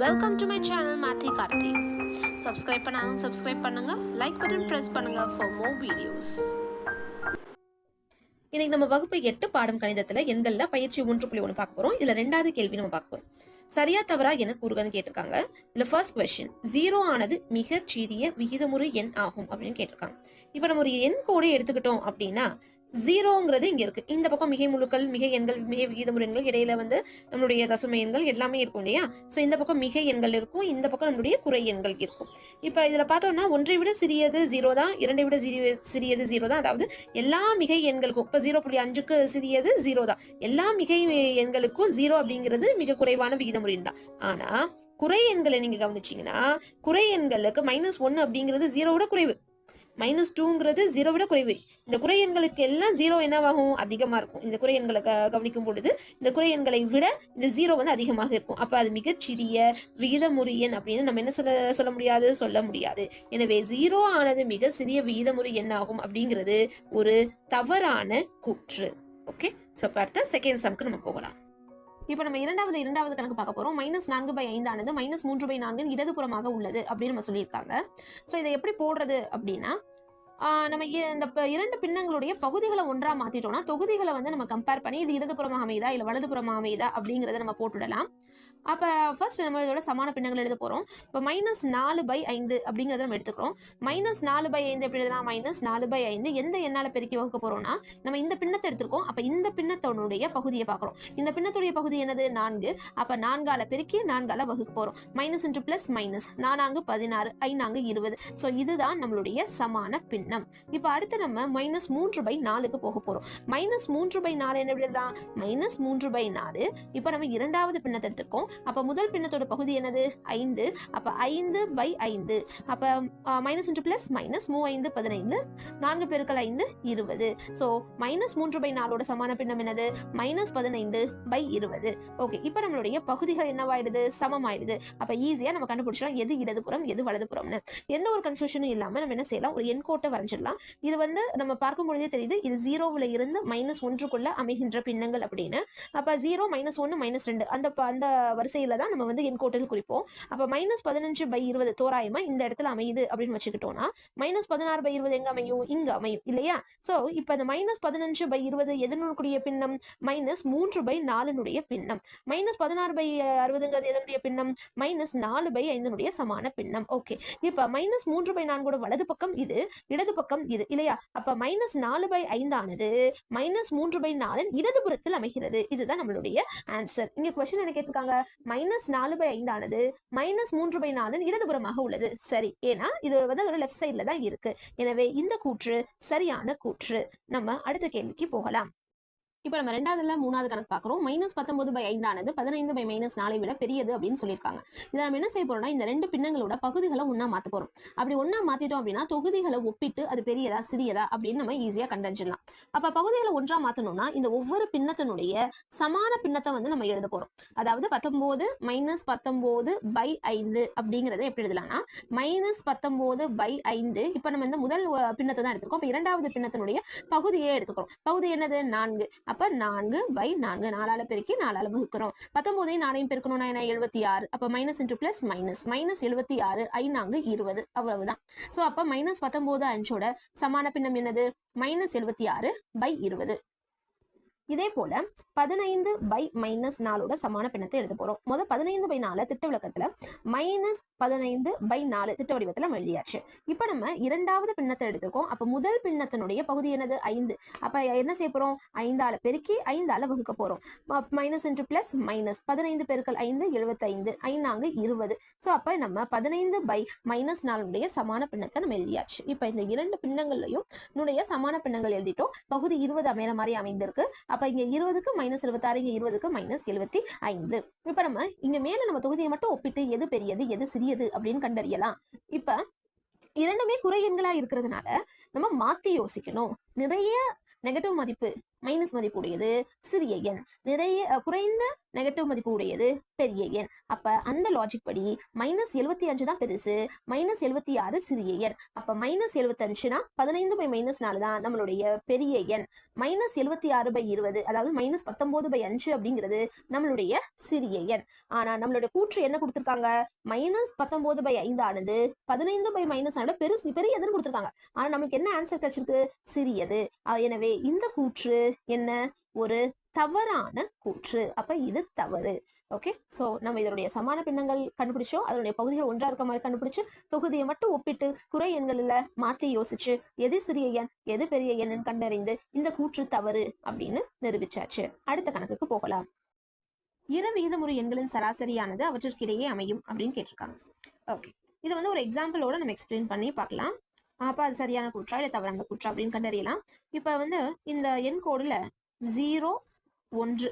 Welcome to my channel மாத்தி Karthi subscribe பண்ணாலும் subscribe பண்ணுங்க. லைக் பட்டன் ப்ரெஸ் பண்ணுங்க ஃபார் மோர் வீடியோஸ் இன்னைக்கு நம்ம வகுப்பு எட்டு பாடம் கணிதத்துல எண்கள்ல பயிற்சி ஒன்று புள்ளி ஒன்று பார்க்க போறோம். இதுல ரெண்டாவது கேள்வி நம்ம பார்க்க போறோம். சரியா தவறா என கூறுகன்னு கேட்டிருக்காங்க. இதுல ஃபர்ஸ்ட் கொஸ்டின் ஜீரோ ஆனது மிகச் விகிதமுறை எண் ஆகும் அப்படின்னு கேட்டிருக்காங்க. இப்ப நம்ம ஒரு எண் கோடை எடுத்துக்கிட்டோம் அப்படின்னா ஜீரோங்கிறது இங்கே இருக்குது இந்த பக்கம் மிகை முழுக்கள் மிகை எண்கள் மிகை விகிதமுறு எண்கள் இடையில வந்து நம்மளுடைய தசம எண்கள் எல்லாமே இருக்கும் இல்லையா? ஸோ இந்த பக்கம் மிகை எண்கள் இருக்கும் இந்த பக்கம் நம்மளுடைய குறை எண்கள் இருக்கும். இப்போ இதில் பார்த்தோம்னா ஒன்றை விட சிறியது ஜீரோ தான் இரண்டை விட சிறிய சிறியது ஜீரோ தான். அதாவது எல்லா மிகை எண்களுக்கும் இப்போ ஜீரோ புள்ளி அஞ்சுக்கு சிறியது ஜீரோ தான். எல்லா மிகை எண்களுக்கும் ஜீரோ அப்படிங்கிறது மிக குறைவான விகிதமுறை தான். ஆனால் குறை எண்களை நீங்கள் கவனிச்சீங்கன்னா குறை எண்களுக்கு மைனஸ் ஒன்று அப்படிங்கிறது ஜீரோவோட குறைவு. மைனஸ் டூங்கிறது ஜீரோ விட குறைவு. இந்த குறை எண்களுக்கு எல்லாம் ஜீரோ என்னவாகும்? அதிகமாக இருக்கும். இந்த குறை எண்களை கவனிக்கும் பொழுது இந்த குறை எண்களை விட இந்த ஜீரோ வந்து அதிகமாக இருக்கும். அப்போ அது மிகச்சிறிய விகிதமுறி எண் அப்படின்னு நம்ம என்ன சொல்ல சொல்ல முடியாது? சொல்ல முடியாது. எனவே ஜீரோ ஆனது மிக சிறிய விகிதமுறி எண்ணாகும் அப்படிங்கிறது ஒரு தவறான கூற்று. ஓகே ஸோ அப்போ அடுத்த செகண்ட் சம்க்கு நம்ம போகலாம். இப்போ நம்ம இரண்டாவது இரண்டாவது கணக்கு பார்க்க போறோம். மைனஸ் நான்கு பை ஐந்தானது மைனஸ் மூன்று பை நான்கு இடதுபுறமாக உள்ளது அப்படின்னு நம்ம சொல்லியிருக்காங்க. ஸோ இதை எப்படி போடுறது அப்படின்னா நம்ம இந்த இரண்டு பின்னங்களுடைய பகுதிகளை ஒன்றா மாத்திட்டோம்னா தொகுதிகளை வந்து நம்ம கம்பேர் பண்ணி இது இடதுபுறமாக அமையுதா இல்லை வலதுபுறமாக அமையுதா அப்படிங்கிறத நம்ம போட்டுடலாம். அப்போ ஃபர்ஸ்ட் நம்ம இதோட சமான பின்னங்கள் எழுத போகிறோம் இப்போ மைனஸ் நாலு பை ஐந்து அப்படிங்கிறத நம்ம எடுத்துக்கிறோம். மைனஸ் நாலு பை ஐந்து எப்படி எழுதலாம்? மைனஸ் நாலு பை ஐந்து எந்த எண்ணால் பெருக்கி வகுக்க போகிறோம்னா நம்ம இந்த பின்னத்தை எடுத்திருக்கோம். அப்போ இந்த பின்னத்தோடைய பகுதியை பார்க்குறோம். இந்த பின்னத்துடைய பகுதி என்னது? நான்கு. அப்போ நான்கால பெருக்கி நான்கால வகுக்க போகிறோம் மைனஸ் இன்ட்டு ப்ளஸ் மைனஸ் நானாங்கு பதினாறு ஐநாங்கு இருபது. ஸோ இதுதான் நம்மளுடைய சமான பின்னம். இப்போ அடுத்து நம்ம மைனஸ் மூன்று பை நாலுக்கு போக போகிறோம் மைனஸ் மூன்று பை நாலு என்ன எழுதலாம்? மைனஸ் மூன்று பை நாலு. இப்போ நம்ம இரண்டாவது பின்னத்தை எடுத்திருக்கோம். அப்ப முதல் பின்னத்தோட பகுதி என்னது? ஐந்து. அப்ப ஐந்து பை ஐந்து. அப்ப மைனஸ் இன்ட்டு பிளஸ் மைனஸ் மூ ஐந்து பதினைந்து. நான்கு பெருக்கள் ஐந்து இருபது. ஸோ மைனஸ் மூன்று பை நாலோட சமான பின்னம் என்னது? மைனஸ் பதினைந்து பை இருபது. ஓகே இப்போ நம்மளுடைய பகுதிகள் என்னவாயிடுது? சமமாயிடுது. அப்போ ஈஸியாக நம்ம கண்டுபிடிச்சிடலாம். எது இடதுபுறம் எது வலதுபுறம்னு. எந்த ஒரு கன்ஃபியூஷனும் இல்லாமல் நம்ம என்ன செய்யலாம்? ஒரு எண்கோட்டை வரைஞ்சிடலாம். இது வந்து நம்ம பார்க்கும் பொழுதே தெரியுது இது ஜீரோவில் இருந்து மைனஸ் ஒன்றுக்குள்ள அமைகின்ற பின்னங்கள் அப்படின்னு. அப்போ ஜீரோ மைனஸ் ஒன்று மைனஸ் ரெண்டு. அந்த அந்த வரிசையில் தான் நம்ம வந்து எண்கோட்டில் குறிப்போம். அப்போ மைனஸ் பதினஞ்சு பை இருபது தோராயமா இந்த இடத்துல அமையுது அப்படின்னு வச்சுக்கிட்டோம்னா மைனஸ் பதினாறு பை இருபது எங்க அமையும்? இங்க அமையும். இல்லையா? சோ இப்போ இந்த மைனஸ் பதினஞ்சு பை இருபது எதனுடைய பின்னம்? மைனஸ் மூன்று பை நாலுனுடைய பின்னம். மைனஸ் பதினாறு பை அறுபதுங்கிறது எதனுடைய பின்னம்? மைனஸ் நாலு பை ஐந்தனுடைய சமான பின்னம். ஓகே இப்போ மைனஸ் மூன்று பை நான்கோட வலது பக்கம் இது இடது பக்கம் இது. இல்லையா? அப்ப மைனஸ் நாலு பை ஐந்தானது மைனஸ் மூன்று பை நாலின் இடதுபுறத்தில் அமைகிறது. இதுதான் நம்மளுடைய ஆன்சர் இங்க கொஸ்டின் என்ன கேட்டிருக்காங்க? மைனஸ் நாலு பை ஐந்தானது மைனஸ் மூன்று பை நாலின் இடதுபுறமாக உள்ளது. சரி. ஏன்னா இது வந்து அதோட லெஃப்ட் சைட்ல தான் இருக்கு. எனவே இந்த கூற்று சரியான கூற்று. நம்ம அடுத்த கேள்விக்கு போகலாம். இப்போ நம்ம ரெண்டாவதுல மூணாவது கணக்கு பார்க்குறோம். மைனஸ் பத்தொன்பது பை ஐந்தானது பதினைந்து பை மைனஸ் நாளை விட பெரியது அப்படின்னு சொல்லியிருக்காங்க. இதை நம்ம என்ன செய்ய போறோம்னா இந்த ரெண்டு பின்னங்களோட பகுதிகளை ஒன்னா மாத்த போறோம். அப்படி ஒன்னா மாத்திட்டோம் அப்படின்னா தொகுதிகளை ஒப்பிட்டு அது பெரியதா சிறியதா அப்படின்னு நம்ம ஈஸியா கண்டறிஞ்சிடலாம். அப்ப பகுதிகளை ஒன்றா மாத்தணும்னா இந்த ஒவ்வொரு பின்னத்தினுடைய சமான பின்னத்தை வந்து நம்ம எழுத போறோம். அதாவது பத்தொன்பது மைனஸ் பத்தொன்பது பை ஐந்து அப்படிங்கறத எப்படி எழுதலாம்னா மைனஸ் பத்தொன்பது பை ஐந்து இப்ப நம்ம இந்த முதல் பின்னத்தை தான் எடுத்துக்கோம் இப்போ இரண்டாவது பின்னத்தினுடைய பகுதியே எடுத்துக்கிறோம். பகுதி என்னது? நான்கு. அப்ப நான்கு பை நான்கு. நாலால் பெருக்கி நாலால் வகுக்கிறோம். பத்தொம்போதையும் நாளையும் பெருக்கணும்னா என்ன? எழுபத்தி ஆறு. அப்ப minus into plus minus minus எழுபத்தி ஆறு ஐநான்கு இருபது. அவ்வளவுதான். சோ அப்ப மைனஸ் பத்தொன்பது அஞ்சோட சமான பின்னம் என்னது? மைனஸ் எழுபத்தி ஆறு பை இருபது. இதே போல பதினைந்து பை மைனஸ் நாலோட சமான பின்னத்தை எழுத போறோம். முதல் பதினைந்து பை நாலு திட்ட விளக்கத்துல மைனஸ் பதினைந்து பை நாலு திட்ட வடிவத்துல நம்ம எழுதியாச்சு. இப்ப நம்ம இரண்டாவது பின்னத்தை எடுத்துக்கோம் அப்ப முதல் பின்னத்தினுடைய பகுதி என்னது? ஐந்து. அப்ப என்ன செய்ய போறோம்? ஐந்தால பெருக்கி ஐந்தால வகுக்க போறோம். மைனஸ் இன்ட்டு பிளஸ் மைனஸ் பதினைந்து பெருக்கள் ஐந்து எழுபத்தைந்து ஐநாங்கு இருபது. ஸோ அப்ப நம்ம பதினைந்து பை மைனஸ் நாலுடைய சமான பின்னத்தை நம்ம எழுதியாச்சு. இப்ப இந்த இரண்டு பின்னங்கள்லையும் சமான பின்னங்கள் எழுதிட்டோம். பகுதி இருபது அமைகிற மாதிரி அமைந்திருக்கு. அப்ப இங்க இருபதுக்கு மைனஸ் எழுபத்தாறு இங்கே இருபதுக்கு மைனஸ் எழுபத்தி ஐந்து. இப்ப நம்ம இங்க மேல நம்ம தொகுதியை மட்டும் ஒப்பிட்டு எது பெரியது எது சிறியது அப்படின்னு கண்டறியலாம். இப்ப இரண்டுமே குறை எண்களா இருக்கிறதுனால நம்ம மாத்தி யோசிக்கணும். நிறைய நெகட்டிவ் மதிப்பு மைனஸ் மதிப்பு உடையது சிறிய எண். நிறைய குறைந்த நெகட்டிவ் மதிப்பு உடையது பெரிய எண். அப்ப அந்த லாஜிக் படி மைனஸ் எழுபத்தி அஞ்சு தான் பெருசு. மைனஸ் எழுபத்தி ஆறு சிறிய எண். அப்ப மைனஸ் எழுபத்தஞ்சுனா பதினைந்து பை மைனஸ் நாலு தான் நம்மளுடைய பெரிய எண். மைனஸ் எழுபத்தி ஆறு பை இருபது அதாவது மைனஸ் பத்தொன்பது பை அஞ்சு அப்படிங்கிறது நம்மளுடைய சிறிய எண். ஆனா நம்மளுடைய கூற்று என்ன கொடுத்திருக்காங்க? மைனஸ் பத்தொன்பது பை ஐந்து ஆனது பதினைந்து பை மைனஸ் ஆனது பெருசு பெரியதுன்னு கொடுத்திருக்காங்க. ஆனா நமக்கு என்ன ஆன்சர் கிடைச்சிருக்கு? சிறியது. எனவே இந்த கூற்று என்ன? ஒரு தவறான கூற்று. அப்ப இது தவறு. ஓகே ஸோ நம்ம இதனுடைய சமான பின்னங்கள் கண்டுபிடிச்சோம். அதனுடைய பகுதிகள் ஒன்றா இருக்க மாதிரி கண்டுபிடிச்சு தொகுதியை மட்டும் ஒப்பிட்டு குறை எண்களில் மாற்றி யோசிச்சு எது சிறிய எண் எது பெரிய எண்ணுன்னு கண்டறிந்து இந்த கூற்று தவறு அப்படின்னு நிரூபிச்சாச்சு. அடுத்த கணக்குக்கு போகலாம். இரு விகிதமுறு எண்களின் சராசரியானது அவற்றிற்கிடையே அமையும் அப்படின்னு கேட்டிருக்காங்க. ஓகே இது வந்து ஒரு எக்ஸாம்பிளோட நம்ம எக்ஸ்பிளைன் பண்ணி பார்க்கலாம். அப்போ அது சரியான கூற்றா? இல்லை தவறான கூற்றா? அப்படின்னு கண்டறியலாம். இப்போ வந்து இந்த எண் கோடில் ஜீரோ ஒன்று.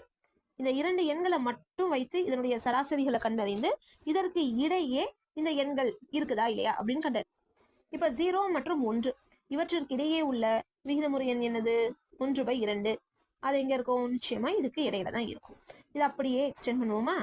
இந்த இரண்டு எண்களை மட்டும் வைத்து இதனுடைய சராசரிகளை கண்டறிந்து இதற்கு இடையே இந்த எண்கள் இருக்குதா? இல்லையா? அப்படின்னு கண்டறி இப்போ ஜீரோ மற்றும் ஒன்று. இவற்றிற்கு இடையே உள்ள விகிதமுறை எண் என்னது? ஒன்று பை இரண்டு. அது எங்கே இருக்கும்? நிச்சயமா இதுக்கு இடையில தான் இருக்கும். இது அப்படியே எக்ஸ்டெண்ட் பண்ணுவோமா?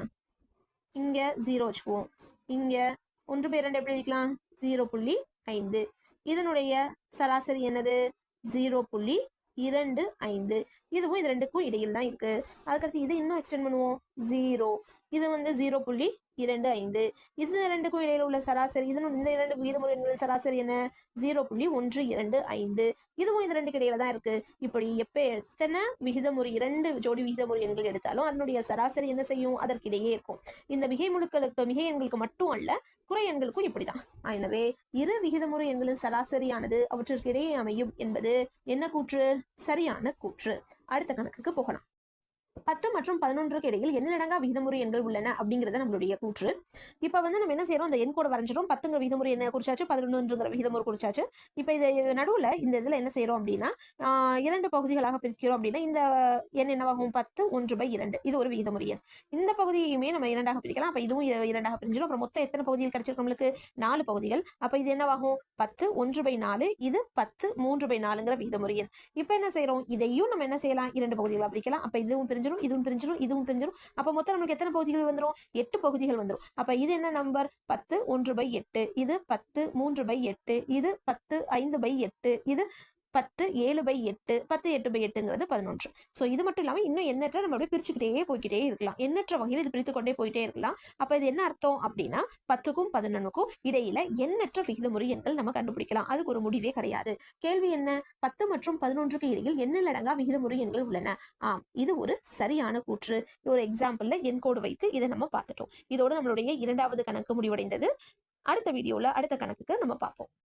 இங்கே ஜீரோ வச்சுக்குவோம். இங்கே ஒன்று பை இரண்டு எப்படி இருக்கலாம்? ஜீரோ புள்ளி ஐந்து. இதனுடைய சராசரி என்னது? ஜீரோ புள்ளி இரண்டு ஐந்து. இதுவும் இது ரெண்டுக்கும் இடையில் தான் இருக்கு. அதுக்கடுத்து இது இன்னும் எக்ஸ்டெண்ட் பண்ணுவோம். ஜீரோ இது வந்து ஜீரோ புள்ளி இரண்டு ஐந்து. இது ரெண்டுக்கும் இடையில உள்ள சராசரி இதனும் இந்த இரண்டு விகிதமுறை எண்களின் சராசரி என்ன? ஜீரோ புள்ளி ஒன்று இரண்டு ஐந்து. இதுவும் இது ரெண்டுக்கு இடையில தான் இருக்கு. இப்படி எப்ப எத்தனை விகிதமுறை இரண்டு ஜோடி விகிதமுறை எண்கள் எடுத்தாலும் அதனுடைய சராசரி என்ன செய்யும்? அதற்கிடையே இருக்கும். இந்த மிகை முழுக்களுக்கு மிகை எண்களுக்கு மட்டும் அல்ல குறை எண்களுக்கும் இப்படிதான். எனவே இரு விகிதமுறை எண்களின் சராசரியானது அவற்றிற்கு இடையே அமையும் என்பது என்ன கூற்று? சரியான கூற்று. அடுத்த கணக்குக்கு போகலாம் பத்து மற்றும் பதினொன்றுக்கு இடையில் எண்ணிலடங்கா விகிதமுறை எண்கள் உள்ளன அப்படிங்கிறது நம்மளுடைய கூற்று. இப்போ வந்து நம்ம என்ன செய்யறோம் அந்த எண் கூட வரைஞ்சிடும் பத்துங்கிற விகிதமுறை என்ன குறிச்சாச்சு? பதினொன்றுங்கிற விகிதமுறை குறிச்சாச்சு. இப்போ இது நடுவில் இந்த இதில் என்ன செய்யறோம் அப்படின்னா இரண்டு பகுதிகளாக பிரிக்கிறோம் அப்படின்னா இந்த எண் என்னவாகும்? பத்து ஒன்று பை இரண்டு. இது ஒரு விகிதமுறை எண். இந்த பகுதியுமே நம்ம இரண்டாக பிரிக்கலாம். அப்போ இதுவும் இரண்டாக பிரிஞ்சிடும் அப்புறம் மொத்தம் எத்தனை பகுதிகள் கிடைச்சிருக்கு நம்மளுக்கு? நாலு பகுதிகள். அப்போ இது என்னவாகும்? பத்து ஒன்று பை நாலு. இது பத்து மூன்று பை நாலுங்கிற விகிதமுறை எண். இப்போ என்ன செய்யறோம் இதையும் நம்ம என்ன செய்யலாம்? இரண்டு பகுதிகளாக பிரிக்கலாம். அப்போ இதுவும் பிரிஞ்சிடும் இதுவும் பிரிஞ்சிடும் இதுவும் பிரிஞ்சிடும் அப்போ மொத்தம் நம்மளுக்கு எத்தனை பகுதிகள் வந்துடும் எட்டு பகுதிகள் வந்துடும் அப்போ இது என்ன நம்பர் பத்து ஒன்று பை எட்டு. இது பத்து மூன்று பை எட்டு. இது பத்து ஐந்து பை எட்டு. இது பத்து ஏழு பை எட்டு பத்து எட்டு பை எட்டுங்கிறது பதினொன்று. ஸோ இது மட்டும் இல்லாமல் இன்னும் எண்ணற்ற நம்ம அப்படியே பிரிச்சுக்கிட்டே போய்கிட்டே இருக்கலாம். எண்ணற்ற வகையில் இது பிரித்து கொண்டே போயிட்டே இருக்கலாம். அப்போ இது என்ன அர்த்தம் அப்படின்னா பத்துக்கும் பதினொன்றுக்கும் இடையில எண்ணற்ற விகிதமுறை எண்கள் நம்ம கண்டுபிடிக்கலாம். அதுக்கு ஒரு முடிவே கிடையாது. கேள்வி என்ன? பத்து மற்றும் பதினொன்றுக்கு இடையில் எண்ணிலடங்கா விகிதமுறை எண்கள் உள்ளன. ஆம் இது ஒரு சரியான கூற்று. ஒரு எக்ஸாம்பிள்ல என் கோடு வைத்து இதை நம்ம பார்த்துட்டோம். இதோட நம்மளுடைய இரண்டாவது கணக்கு முடிவடைந்தது. அடுத்த வீடியோல அடுத்த கணக்குக்கு நம்ம பார்ப்போம்.